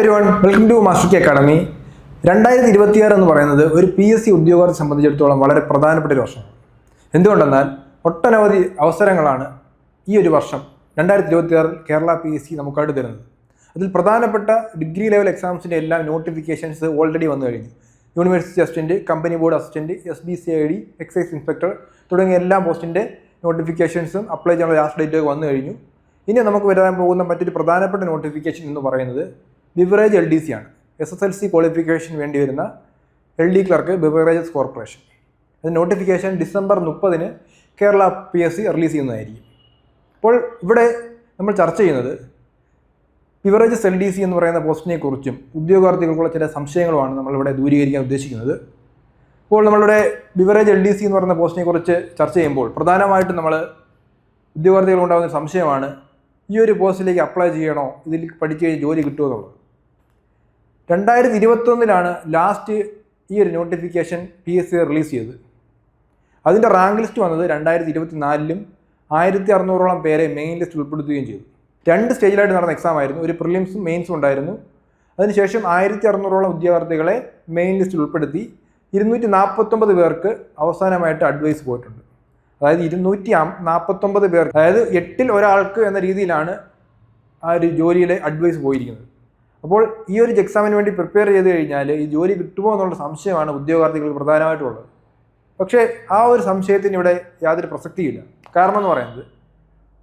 Everyone welcome to master key academy രണ്ടായിരത്തി ഇരുപത്തിയാറ് എന്ന് പറയുന്നത് ഒരു പി എസ് സി ഉദ്യോഗാർത്ഥി സംബന്ധിച്ചിടത്തോളം വളരെ പ്രധാനപ്പെട്ട ഒരു വർഷമാണ് എന്തുകൊണ്ടെന്നാൽ ഒട്ടനവധി അവസരങ്ങളാണ് ഈ ഒരു വർഷം രണ്ടായിരത്തി ഇരുപത്തിയാറിൽ കേരള പി എസ് സി നമുക്കായിട്ട് തരുന്നത്. അതിൽ പ്രധാനപ്പെട്ട ഡിഗ്രി ലെവൽ എക്സാംസിന്റെ എല്ലാം നോട്ടിഫിക്കേഷൻസ് ഓൾറെഡി വന്നു കഴിഞ്ഞു. University assistant company board assistant S B C I D excise inspector തുടങ്ങിയ എല്ലാ പോസ്റ്റിന്റെ നോട്ടിഫിക്കേഷൻസും അപ്ലൈ ചെയ്യാനുള്ള ലാസ്റ്റ് ഡേറ്റ് വന്നു കഴിഞ്ഞു. ഇനി നമുക്ക് വരാൻ പോകുന്ന മറ്റൊരു പ്രധാനപ്പെട്ട നോട്ടിഫിക്കേഷൻ എന്ന് പറയുന്നത് ബിവറേജ് എൽ ഡി സി ആണ്. S S L C qualification വേണ്ടി വരുന്ന L D clerk beverages corporation. അത് നോട്ടിഫിക്കേഷൻ ഡിസംബർ മുപ്പതിന് Kerala P S C release ചെയ്യുന്നതായിരിക്കും. അപ്പോൾ ഇവിടെ നമ്മൾ ചർച്ച ചെയ്യുന്നത് ബിവറേജസ് എൽ ഡി സി എന്ന് പറയുന്ന പോസ്റ്റിനെക്കുറിച്ചും ഉദ്യോഗാർത്ഥികൾക്കുള്ള ചില സംശയങ്ങളുമാണ് നമ്മളിവിടെ ദൂരീകരിക്കാൻ ഉദ്ദേശിക്കുന്നത്. ഇപ്പോൾ നമ്മളുടെ ബിവറേജ് എൽ ഡി സി എന്ന് പറയുന്ന പോസ്റ്റിനെക്കുറിച്ച് ചർച്ച ചെയ്യുമ്പോൾ പ്രധാനമായിട്ടും നമ്മൾ ഉദ്യോഗാർത്ഥികൾ ഉണ്ടാകുന്ന സംശയമാണ് ഈ ഒരു പോസ്റ്റിലേക്ക് അപ്ലൈ ചെയ്യണോ? ഇതിൽ പഠിച്ചു കഴിഞ്ഞ് ജോലി കിട്ടുമോ എന്നുള്ളത്. രണ്ടായിരത്തി ഇരുപത്തൊന്നിലാണ് ലാസ്റ്റ് ഈ ഒരു notification P S C release ചെയ്തത്. അതിന്റെ റാങ്ക് ലിസ്റ്റ് വന്നത് രണ്ടായിരത്തി ഇരുപത്തി നാലിലും ആയിരത്തി അറുന്നൂറോളം പേരെ മെയിൻ ലിസ്റ്റ് ഉൾപ്പെടുത്തുകയും ചെയ്തു. രണ്ട് സ്റ്റേജിലായിട്ട് നടന്ന എക്സാം ആയിരുന്നു. ഒരു പ്രിലിംസും മെയിൻസും ഉണ്ടായിരുന്നു. അതിനുശേഷം ആയിരത്തി അറുന്നൂറോളം ഉദ്യോഗാർത്ഥികളെ മെയിൻ ലിസ്റ്റിൽ ഉൾപ്പെടുത്തി ഇരുന്നൂറ്റി നാൽപ്പത്തൊമ്പത് പേർക്ക് അവസാനമായിട്ട് അഡ്വൈസ് പോയിട്ടുണ്ട്. അതായത് ഇരുന്നൂറ്റി നാൽപ്പത്തൊമ്പത് പേർ അതായത് എട്ടിൽ ഒരാൾക്ക് എന്ന രീതിയിലാണ് ആ ഒരു ജോലിയിലെ അഡ്വൈസ് പോയിരിക്കുന്നത്. അപ്പോൾ ഈ ഒരു എക്സാമിന് വേണ്ടി പ്രിപ്പയർ ചെയ്ത് കഴിഞ്ഞാൽ ഈ ജോലി കിട്ടുമോ എന്നുള്ള സംശയമാണ് ഉദ്യോഗാർത്ഥികൾക്ക് പ്രധാനമായിട്ടുള്ളത്. പക്ഷേ ആ ഒരു സംശയത്തിന് ഇവിടെ യാതൊരു പ്രസക്തിയില്ല. കാരണം എന്ന് പറയുന്നത്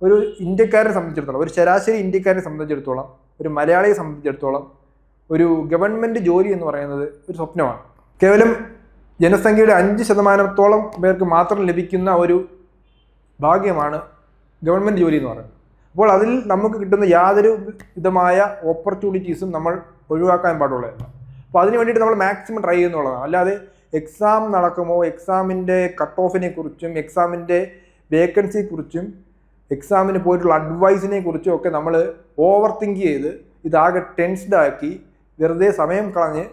ഒരു ഇന്ത്യക്കാരനെ സംബന്ധിച്ചിടത്തോളം ഒരു ശരാശരി ഇന്ത്യക്കാരനെ സംബന്ധിച്ചിടത്തോളം ഒരു മലയാളിയെ സംബന്ധിച്ചിടത്തോളം ഒരു ഗവൺമെന്റ് ജോലി എന്ന് പറയുന്നത് ഒരു സ്വപ്നമാണ്. കേവലം ജനസംഖ്യയുടെ അഞ്ച് ശതമാനത്തോളം പേർക്ക് മാത്രം ലഭിക്കുന്ന ഒരു ഭാഗ്യമാണ് ഗവൺമെന്റ് ജോലി എന്ന് പറയുന്നത്. അപ്പോൾ അതിൽ നമുക്ക് കിട്ടുന്ന യാതൊരു വിധമായ ഓപ്പർച്യൂണിറ്റീസും നമ്മൾ ഒഴിവാക്കാൻ പാടുള്ളതല്ല അപ്പോൾ അതിന് വേണ്ടിയിട്ട് നമ്മൾ മാക്സിമം ട്രൈ ചെയ്യുന്നുള്ളതാണ്. അല്ലാതെ എക്സാം നടക്കുമോ എക്സാമിന്റെ കട്ട് ഓഫിനെ കുറിച്ചും എക്സാമിന്റെ വേക്കൻസിയെ കുറിച്ചും എക്സാമിന് പോയിട്ടുള്ള അഡ്വൈസിനെ കുറിച്ചും ഒക്കെ നമ്മൾ ഓവർ തിങ്ക് ചെയ്ത് ഇതാകെ ടെൻസ്ഡ് ആക്കി വെറുതെ സമയം കളഞ്ഞ്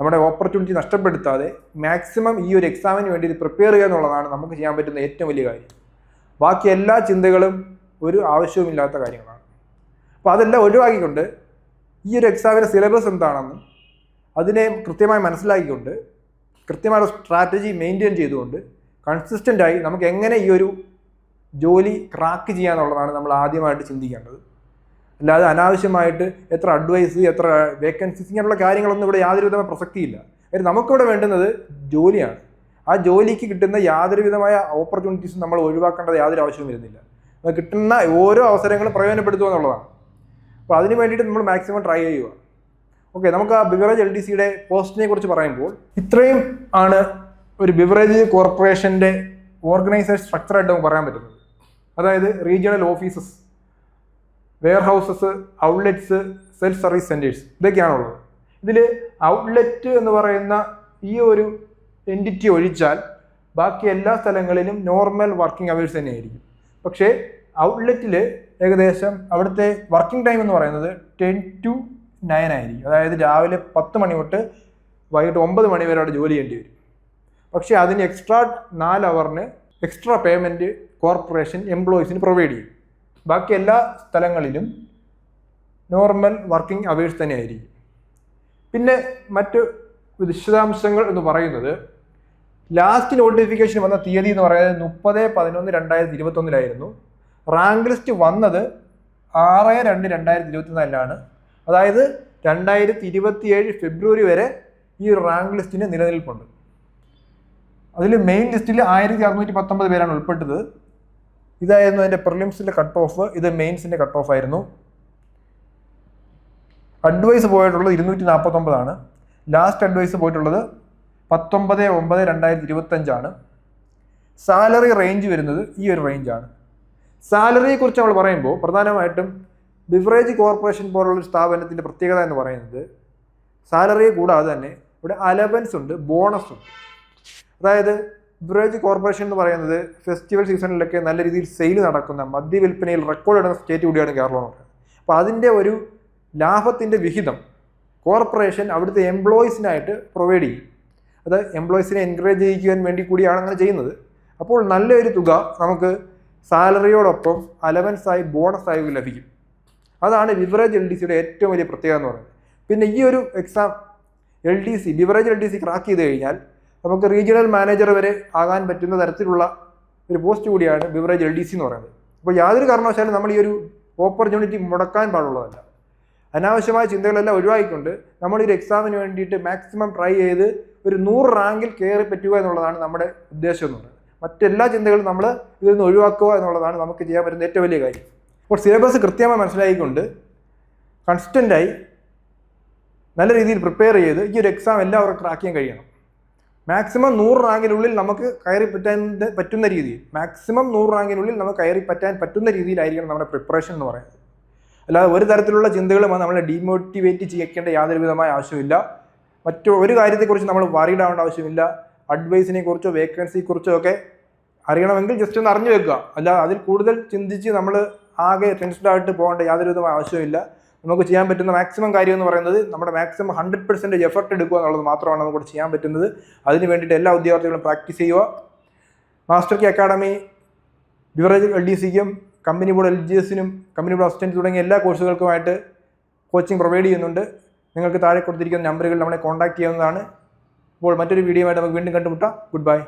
നമ്മുടെ ഓപ്പർച്യൂണിറ്റി നഷ്ടപ്പെടുത്താതെ മാക്സിമം ഈ ഒരു എക്സാമിന് വേണ്ടി പ്രിപ്പയർ ചെയ്യുക എന്നുള്ളതാണ് നമുക്ക് ചെയ്യാൻ പറ്റുന്ന ഏറ്റവും വലിയ കാര്യം. ബാക്കി എല്ലാ ചിന്തകളും ഒരു ആവശ്യവുമില്ലാത്ത കാര്യങ്ങളാണ്. അപ്പോൾ അതെല്ലാം ഒഴിവാക്കിക്കൊണ്ട് ഈ ഒരു എക്സാമിന്റെ സിലബസ് എന്താണെന്നും അതിനെ കൃത്യമായി മനസ്സിലാക്കിക്കൊണ്ട് കൃത്യമായ സ്ട്രാറ്റജി മെയിന്റെയിൻ ചെയ്തുകൊണ്ട് കൺസിസ്റ്റന്റായി നമുക്ക് എങ്ങനെ ഈ ഒരു ജോലി ക്രാക്ക് ചെയ്യാന്നുള്ളതാണ് നമ്മൾ ആദ്യമായിട്ട് ചിന്തിക്കേണ്ടത്. അല്ലാതെ അനാവശ്യമായിട്ട് എത്ര അഡ്വൈസ് എത്ര വേക്കൻസീസ് ഇങ്ങനെയുള്ള കാര്യങ്ങളൊന്നും ഇവിടെ യാതൊരു വിധമായ പ്രസക്തിയില്ല. കാര്യം നമുക്കിവിടെ വേണ്ടുന്നത് ജോലിയാണ്. ആ ജോലിക്ക് കിട്ടുന്ന യാതൊരു വിധമായ ഓപ്പർച്യൂണിറ്റീസും നമ്മൾ ഒഴിവാക്കേണ്ടത് യാതൊരു ആവശ്യവും വരുന്നില്ല. കിട്ടുന്ന ഓരോ അവസരങ്ങളും പ്രയോജനപ്പെടുത്തുക എന്നുള്ളതാണ്. അപ്പോൾ അതിന് വേണ്ടിയിട്ട് നമ്മൾ മാക്സിമം ട്രൈ ചെയ്യുക. ഓക്കെ നമുക്ക് ആ ബിവറേജ് എൽ ഡി സിയുടെ പോസ്റ്റിനെ കുറിച്ച് പറയുമ്പോൾ ഇത്രയും ആണ് ഒരു ബിവറേജ് കോർപ്പറേഷന്റെ ഓർഗനൈസേഷൻ സ്ട്രക്ചറായിട്ട് നമുക്ക് പറയാൻ പറ്റുന്നത്. അതായത് regional offices warehouses outlets self service centres ഇതൊക്കെയാണുള്ളത്. ഇതിൽ ഔട്ട്ലെറ്റ് എന്ന് പറയുന്ന ഈ ഒരു എന്റിറ്റി ഒഴിച്ചാൽ ബാക്കി എല്ലാ സ്ഥലങ്ങളിലും നോർമൽ വർക്കിംഗ് അവേഴ്സ് തന്നെയായിരിക്കും. പക്ഷേ ഔട്ട്ലെറ്റിൽ ഏകദേശം അവിടുത്തെ വർക്കിംഗ് ടൈം എന്ന് പറയുന്നത് ടെൻ ടു നയൻ ആയിരിക്കും. അതായത് രാവിലെ പത്ത് മണി തൊട്ട് വൈകിട്ട് ഒമ്പത് മണി വരെ അവിടെ ജോലി ചെയ്യേണ്ടി വരും. പക്ഷേ അതിന് എക്സ്ട്രാ നാല് അവറിന് എക്സ്ട്രാ പേയ്മെന്റ് കോർപ്പറേഷൻ എംപ്ലോയീസിന് പ്രൊവൈഡ് ചെയ്യും. ബാക്കി എല്ലാ സ്ഥലങ്ങളിലും നോർമൽ വർക്കിംഗ് അവേഴ്സ് തന്നെയായിരിക്കും. പിന്നെ മറ്റ് വിശദാംശങ്ങൾ എന്ന് പറയുന്നത് ലാസ്റ്റ് നോട്ടിഫിക്കേഷൻ വന്ന തീയതി എന്ന് പറയുന്നത് മുപ്പത് പതിനൊന്ന് രണ്ടായിരത്തി ഇരുപത്തൊന്നിലായിരുന്നു. റാങ്ക് ലിസ്റ്റ് വന്നത് ആറ് രണ്ട് രണ്ടായിരത്തി ഇരുപത്തിനാലിലാണ്. അതായത് രണ്ടായിരത്തി ഇരുപത്തിയേഴ് ഫെബ്രുവരി വരെ ഈ ഒരു റാങ്ക് ലിസ്റ്റിന് നിലനിൽപ്പുണ്ട്. അതിൽ മെയിൻ ലിസ്റ്റിൽ ആയിരത്തി അറുന്നൂറ്റി പത്തൊമ്പത് പേരാണ് ഉൾപ്പെട്ടത്. ഇതായിരുന്നു അതിന്റെ പ്രിലിംസിന്റെ കട്ട് ഓഫ് ഇത് മെയിൻസിന്റെ കട്ട് ഓഫ് ആയിരുന്നു. അഡ്വൈസ് പോയിട്ടുള്ളത് ഇരുന്നൂറ്റി നാൽപ്പത്തൊമ്പതാണ് ലാസ്റ്റ് അഡ്വൈസ് പോയിട്ടുള്ളത് പത്തൊമ്പത് ഒമ്പത് രണ്ടായിരത്തി ഇരുപത്തഞ്ചാണ് സാലറി റേഞ്ച് വരുന്നത് ഈ ഒരു റേഞ്ചാണ്. സാലറിയെ കുറിച്ച് നമ്മൾ പറയുമ്പോൾ പ്രധാനമായിട്ടും ബിവറേജ് കോർപ്പറേഷൻ പോലുള്ള സ്ഥാപനത്തിന്റെ പ്രത്യേകത എന്ന് പറയുന്നത് സാലറിയെ കൂടാതെ തന്നെ ഇവിടെ അലവൻസ് ഉണ്ട് ബോണസ് ഉണ്ട്. അതായത് ബിവറേജ് കോർപ്പറേഷൻ എന്ന് പറയുന്നത് ഫെസ്റ്റിവൽ സീസണിലൊക്കെ നല്ല രീതിയിൽ സെയിൽ നടക്കുന്ന മദ്യവിൽപ്പനയിൽ റെക്കോർഡ് ഇടുന്ന സ്റ്റേറ്റ് കൂടിയാണ് കേരളം എന്ന് പറയുന്നത്. അപ്പോൾ അതിന്റെ ഒരു ലാഭത്തിന്റെ വിഹിതം കോർപ്പറേഷൻ അവിടുത്തെ എംപ്ലോയീസിനായിട്ട് പ്രൊവൈഡ് ചെയ്യും. അത് എംപ്ലോയീസിനെ എൻകറേജ് ചെയ്യിക്കുവാൻ വേണ്ടി കൂടിയാണ് അങ്ങനെ ചെയ്യുന്നത്. അപ്പോൾ നല്ലൊരു തുക നമുക്ക് സാലറിയോടൊപ്പം അലവൻസായി ബോണസായി ലഭിക്കും. അതാണ് ബിവറേജ് എൽ ഡി സിയുടെ ഏറ്റവും വലിയ പ്രത്യേകത എന്ന് പറയുന്നത്. പിന്നെ ഈ ഒരു exam L D C beverage L D C crack ചെയ്ത് കഴിഞ്ഞാൽ നമുക്ക് റീജിയണൽ മാനേജർ വരെ ആകാൻ പറ്റുന്ന തരത്തിലുള്ള ഒരു പോസ്റ്റ് കൂടിയാണ് ബിവറേജ് എൽ ഡി സി എന്ന് പറയുന്നത്. അപ്പോൾ യാതൊരു കാരണവശാലും നമ്മൾ ഈ ഒരു ഓപ്പർച്യൂണിറ്റി മുടക്കാൻ പാടുള്ളതല്ല. അനാവശ്യമായ ചിന്തകളെല്ലാം ഒഴിവാക്കിക്കൊണ്ട് ഒരു എക്സാമിന് വേണ്ടിയിട്ട് മാക്സിമം ട്രൈ ചെയ്ത് ഒരു നൂറ് റാങ്കിൽ കയറി പറ്റുക എന്നുള്ളതാണ് നമ്മുടെ ഉദ്ദേശം എന്ന് പറയുന്നത്. മറ്റെല്ലാ ചിന്തകളും നമ്മൾ ഇതിൽ നിന്ന് ഒഴിവാക്കുക എന്നുള്ളതാണ് നമുക്ക് ചെയ്യാൻ പറ്റുന്ന ഏറ്റവും വലിയ കാര്യം. അപ്പോൾ സിലബസ് കൃത്യമായി മനസ്സിലാക്കിക്കൊണ്ട് കൺസ്റ്റന്റായി നല്ല രീതിയിൽ പ്രിപ്പയർ ചെയ്ത് ഈ ഒരു എക്സാം എല്ലാവർക്കും ക്രാക്ക് ചെയ്യാൻ കഴിയണം. മാക്സിമം നൂറ് റാങ്കിനുള്ളിൽ നമുക്ക് കയറി പറ്റാൻ പറ്റുന്ന രീതിയിൽ മാക്സിമം നൂറ് റാങ്കിനുള്ളിൽ നമുക്ക് കയറി പറ്റാൻ പറ്റുന്ന രീതിയിലായിരിക്കണം നമ്മുടെ പ്രിപ്പറേഷൻ എന്ന് പറയുന്നത്. അല്ലാതെ ഒരു തരത്തിലുള്ള ചിന്തകളും നമ്മളെ ഡീമോട്ടിവേറ്റ് ചെയ്യിക്കേണ്ട യാതൊരു വിധമായ ആവശ്യമില്ല മറ്റു ഒരു കാര്യത്തെക്കുറിച്ച് നമ്മൾ വറീഡ് ആവേണ്ട ആവശ്യമില്ല. അഡ്വൈസിനെ കുറിച്ചോ വേക്കൻസിയെ കുറിച്ചോ ഒക്കെ അറിയണമെങ്കിൽ ജസ്റ്റ് ഒന്ന് അറിഞ്ഞു വെക്കുക. അല്ല അതിൽ കൂടുതൽ ചിന്തിച്ച് നമ്മൾ ആകെ ടെൻഷൻഡ് ആയിട്ട് പോകേണ്ട യാതൊരുവിധമായ ആവശ്യമില്ല നമുക്ക് ചെയ്യാൻ പറ്റുന്ന മാക്സിമം കാര്യം എന്ന് പറയുന്നത് നമ്മുടെ മാക്സിമം ഹൺഡ്രഡ് പെർസെന്റേജ് എഫർട്ട് എടുക്കുക എന്നുള്ളത് മാത്രമാണ് നമുക്ക് ചെയ്യാൻ പറ്റുന്നത്. അതിന് വേണ്ടിയിട്ട് എല്ലാ ഉദ്യോഗാർത്ഥികളും പ്രാക്ടീസ് ചെയ്യുക. Master key academy beverage L D സിക്കും company board L G എസിനും കമ്പനി ബോർഡ് അസിസ്റ്റന്റ് തുടങ്ങിയ എല്ലാ കോഴ്സുകൾക്കുമായിട്ട് കോച്ചിങ് പ്രൊവൈഡ് ചെയ്യുന്നുണ്ട്. നിങ്ങൾക്ക് താഴെ കൊടുത്തിരിക്കുന്ന നമ്പറുകൾ നമ്മളെ കോൺടാക്ട് ചെയ്യാവുന്നതാണ്. അപ്പോൾ മറ്റൊരു വീഡിയോ ആയിട്ട് നമുക്ക് വീണ്ടും കണ്ടുമുട്ടാം. Good bye